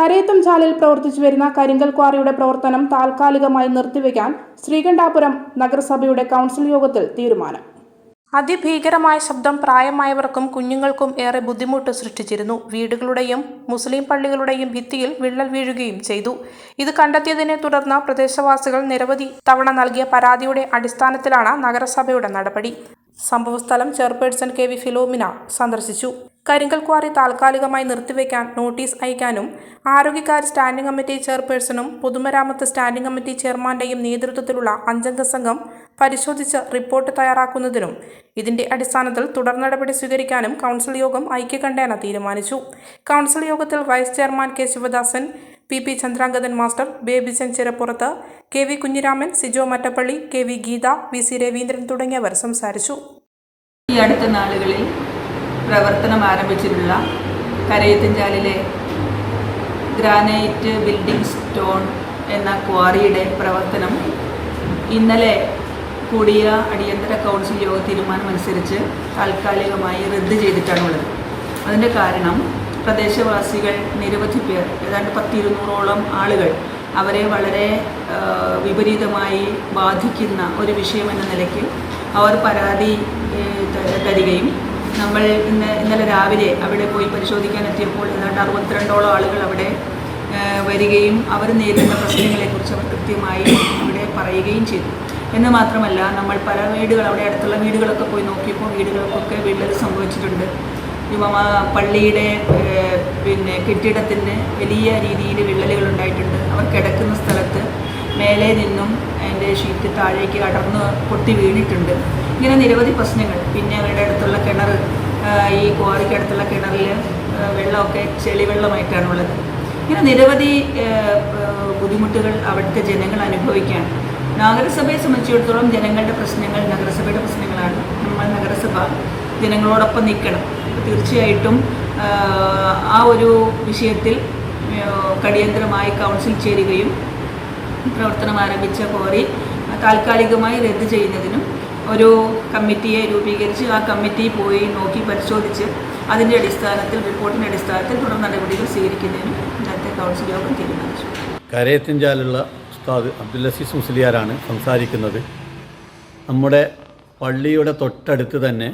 കരയത്തും ചാലിൽ പ്രവർത്തിച്ചു വരുന്ന കരിങ്കൽ ക്വാറിയുടെ പ്രവർത്തനം താൽക്കാലികമായി നിർത്തിവെക്കാൻ ശ്രീകണ്ഠാപുരം നഗരസഭയുടെ കൗൺസിൽ യോഗത്തിൽ തീരുമാനം. അതിഭീകരമായ ശബ്ദം പ്രായമായവർക്കും കുഞ്ഞുങ്ങൾക്കും ഏറെ ബുദ്ധിമുട്ട് സൃഷ്ടിച്ചിരുന്നു. വീടുകളുടെയും മുസ്ലിം പള്ളികളുടെയും ഭിത്തിയിൽ വിള്ളൽ വീഴുകയും ചെയ്തു. ഇത് കണ്ടെത്തിയതിനെ തുടർന്ന് പ്രദേശവാസികൾ നിരവധി തവണ നൽകിയ പരാതിയുടെ അടിസ്ഥാനത്തിലാണ് നഗരസഭയുടെ നടപടി. സംഭവസ്ഥലം ചെയർപേഴ്സൺ കെ വി ഫിലോമിന സന്ദർശിച്ചു. കരിങ്കൽ ക്വാറി താൽക്കാലികമായി നിർത്തിവെക്കാൻ നോട്ടീസ് അയക്കാനും ആരോഗ്യകാര്യ സ്റ്റാൻഡിംഗ് കമ്മിറ്റി ചെയർപേഴ്സണും പൊതുമരാമത്ത് സ്റ്റാൻഡിംഗ് കമ്മിറ്റി ചെയർമാന്റെയും നേതൃത്വത്തിലുള്ള അഞ്ചംഗ സംഘം പരിശോധിച്ച് റിപ്പോർട്ട് തയ്യാറാക്കുന്നതിനും ഇതിന്റെ അടിസ്ഥാനത്തിൽ തുടർ നടപടി സ്വീകരിക്കാനും കൗൺസിൽ യോഗം ഐക്യകണ്ഠേന തീരുമാനിച്ചു. കൗൺസിൽ യോഗത്തിൽ vice chairman K Sivadasan P P Chandrangathan master Babysan Chirappurath K V Kunhiraman Sijo Mattappally K V Geetha V C Raveendran തുടങ്ങിയവർ സംസാരിച്ചു. ഈ അടുത്ത നാളുകളിൽ പ്രവർത്തനം ആരംഭിച്ചിട്ടുള്ള കരയത്തിൻചാലിലെ ഗ്രാനൈറ്റ് ബിൽഡിംഗ് സ്റ്റോൺ എന്ന ക്വാറിയുടെ പ്രവർത്തനം ഇന്നലെ കൂടിയ അടിയന്തര കൗൺസിൽ യോഗ തീരുമാനമനുസരിച്ച് താൽക്കാലികമായി റദ്ദ് ചെയ്തിട്ടാണുള്ളത്. അതിന്റെ കാരണം പ്രദേശവാസികൾ നിരവധി പേർ ഏതാണ്ട് പത്തിരുന്നൂറോളം ആളുകൾ അവരെ വളരെ വിപരീതമായി ബാധിക്കുന്ന ഒരു വിഷയമെന്ന നിലയ്ക്ക് അവർ പരാതി തരികയും നമ്മൾ ഇന്ന് ഇന്നലെ രാവിലെ അവിടെ പോയി പരിശോധിക്കാൻ എത്തിയപ്പോൾ ഏതാണ്ട് അറുപത്തിരണ്ടോളം ആളുകൾ അവിടെ വരികയും അവർ നേരിടുന്ന പ്രശ്നങ്ങളെക്കുറിച്ച് അവർ കൃത്യമായി അവിടെ പറയുകയും ചെയ്തു. എന്ന് മാത്രമല്ല നമ്മൾ പല വീടുകൾ അവിടെ അടുത്തുള്ള വീടുകളൊക്കെ പോയി നോക്കിയപ്പോൾ വീടുകൾക്കൊക്കെ വിള്ളൽ സംഭവിച്ചിട്ടുണ്ട്. ഇവ പള്ളിയുടെ പിന്നെ കെട്ടിടത്തിന് വലിയ രീതിയിൽ വിള്ളലുകൾ ഉണ്ടായിട്ടുണ്ട്. അവർ കിടക്കുന്ന സ്ഥലത്ത് മേലെ നിന്നും അതിന്റെ ഷീറ്റ് താഴേക്ക് അടർന്ന് പൊട്ടി വീണിട്ടുണ്ട്. ഇങ്ങനെ നിരവധി പ്രശ്നങ്ങൾ. പിന്നെ അവരുടെ അടുത്തുള്ള കിണർ ഈ ക്വാറിക്ക് അടുത്തുള്ള കിണറിൽ വെള്ളമൊക്കെ ചെളിവെള്ളമായിട്ടാണുള്ളത്. ഇങ്ങനെ നിരവധി ബുദ്ധിമുട്ടുകൾ അവിടുത്തെ ജനങ്ങൾ അനുഭവിക്കുകയാണ്. നഗരസഭയെ സംബന്ധിച്ചിടത്തോളം ജനങ്ങളുടെ പ്രശ്നങ്ങൾ നഗരസഭയുടെ പ്രശ്നങ്ങളാണ്. നമ്മൾ നഗരസഭ ജനങ്ങളോടൊപ്പം നിൽക്കണം. തീർച്ചയായിട്ടും ആ ഒരു വിഷയത്തിൽ കടിയന്തരമായി കൗൺസിൽ ചേരുകയും പ്രവർത്തനം ആരംഭിച്ച കോറി താൽക്കാലികമായി റദ്ദ് ചെയ്യുന്നതിനും ഒരു കമ്മിറ്റിയെ രൂപീകരിച്ച് ആ കമ്മിറ്റി പോയി നോക്കി പരിശോധിച്ച് അതിന്റെ അടിസ്ഥാനത്തിൽ റിപ്പോർട്ടിന്റെ അടിസ്ഥാനത്തിൽ തുടർ നടപടികൾ സ്വീകരിക്കുന്നതിനും ഇന്നത്തെ കൗൺസിൽ യോഗം തീരുമാനിച്ചു. കരയത്തിൻചാലുള്ള ഉസ്താദ് അബ്ദുൽ അസീസ് മുസ്ലിയാരാണ് സംസാരിക്കുന്നത്. നമ്മുടെ പള്ളിയുടെ തൊട്ടടുത്ത് തന്നെ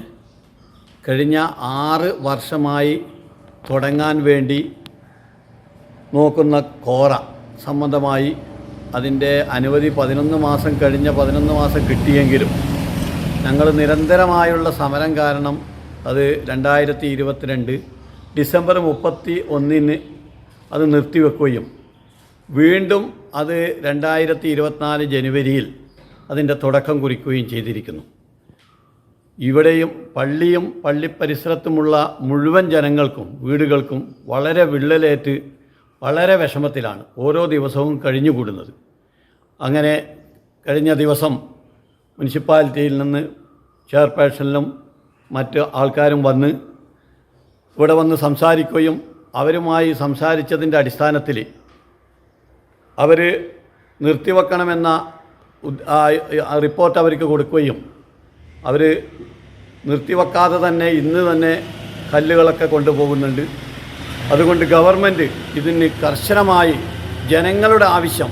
കഴിഞ്ഞ ആറ് വർഷമായി തുടങ്ങാൻ വേണ്ടി നോക്കുന്ന കോറ സംബന്ധമായി അതിന്റെ അനുമതി പതിനൊന്ന് മാസം കഴിഞ്ഞ പതിനൊന്ന് മാസം കിട്ടിയെങ്കിലും ഞങ്ങൾ നിരന്തരമായുള്ള സമരം കാരണം അത് രണ്ടായിരത്തി ഇരുപത്തിരണ്ട് ഡിസംബർ മുപ്പത്തി ഒന്നിന് അത് നിർത്തിവെക്കുകയും വീണ്ടും അത് രണ്ടായിരത്തി ഇരുപത്തിനാല് ജനുവരിയിൽ അതിന്റെ തുടക്കം കുറിക്കുകയും ചെയ്തിരിക്കുന്നു. ഇവിടെയും പള്ളിയും പള്ളി പരിസരത്തുമുള്ള മുഴുവൻ ജനങ്ങൾക്കും വീടുകൾക്കും വളരെ വിള്ളലേറ്റ് വളരെ വിഷമത്തിലാണ് ഓരോ ദിവസവും കഴിഞ്ഞുകൂടുന്നത്. അങ്ങനെ കഴിഞ്ഞ ദിവസം മുനിസിപ്പാലിറ്റിയിൽ നിന്ന് ചെയർപേഴ്സണിലും മറ്റ് ആൾക്കാരും വന്ന് ഇവിടെ വന്ന് സംസാരിക്കുകയും അവരുമായി സംസാരിച്ചതിന്റെ അടിസ്ഥാനത്തിൽ അവർ നിർത്തിവെക്കണമെന്ന റിപ്പോർട്ട് അവർക്ക് കൊടുക്കുകയും അവർ നിർത്തിവെക്കാതെ തന്നെ ഇന്ന് തന്നെ കല്ലുകളൊക്കെ കൊണ്ടുപോകുന്നുണ്ട്. അതുകൊണ്ട് ഗവൺമെന്റ് ഇതിന് കർശനമായി ജനങ്ങളുടെ ആവശ്യം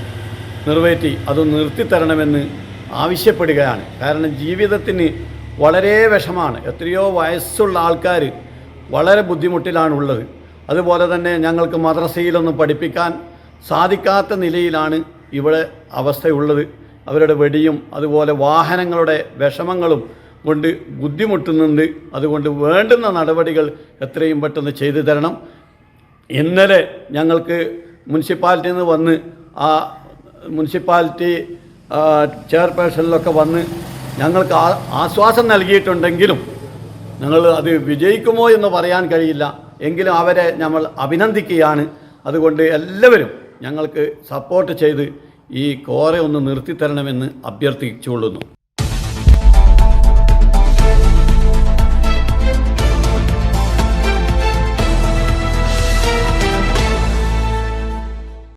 നിറവേറ്റി അത് നിർത്തിത്തരണമെന്ന് ആവശ്യപ്പെടുകയാണ്. കാരണം ജീവിതത്തിന് വളരെ വിഷമാണ്. എത്രയോ വയസ്സുള്ള ആൾക്കാർ വളരെ ബുദ്ധിമുട്ടിലാണുള്ളത്. അതുപോലെ തന്നെ ഞങ്ങൾക്ക് മദ്രസയിലൊന്നും പഠിപ്പിക്കാൻ സാധിക്കാത്ത നിലയിലാണ് ഇവിടെ അവസ്ഥയുള്ളത്. അവരുടെ വെടിയും അതുപോലെ വാഹനങ്ങളുടെ വിഷമങ്ങളും കൊണ്ട് ബുദ്ധിമുട്ടുന്നുണ്ട്. അതുകൊണ്ട് വേണ്ടുന്ന നടപടികൾ എത്രയും പെട്ടെന്ന് ചെയ്തു തരണം. ഇന്നലെ ഞങ്ങൾക്ക് മുനിസിപ്പാലിറ്റിയിൽ നിന്ന് വന്ന് ആ മുനിസിപ്പാലിറ്റി ചെയർപേഴ്സണിലൊക്കെ വന്ന് ഞങ്ങൾക്ക് ആശ്വാസം നൽകിയിട്ടുണ്ടെങ്കിലും ഞങ്ങൾ അത് വിജയിക്കുമോ എന്ന് പറയാൻ കഴിയില്ല. എങ്കിലും അവരെ നമ്മൾ അഭിനന്ദിക്കുകയാണ്. അതുകൊണ്ട് എല്ലാവരും ഞങ്ങൾക്ക് സപ്പോർട്ട് ചെയ്ത് ഈ കോറ ഒന്ന് നിർത്തിത്തരണമെന്ന് അഭ്യർത്ഥിച്ചുകൊള്ളുന്നു.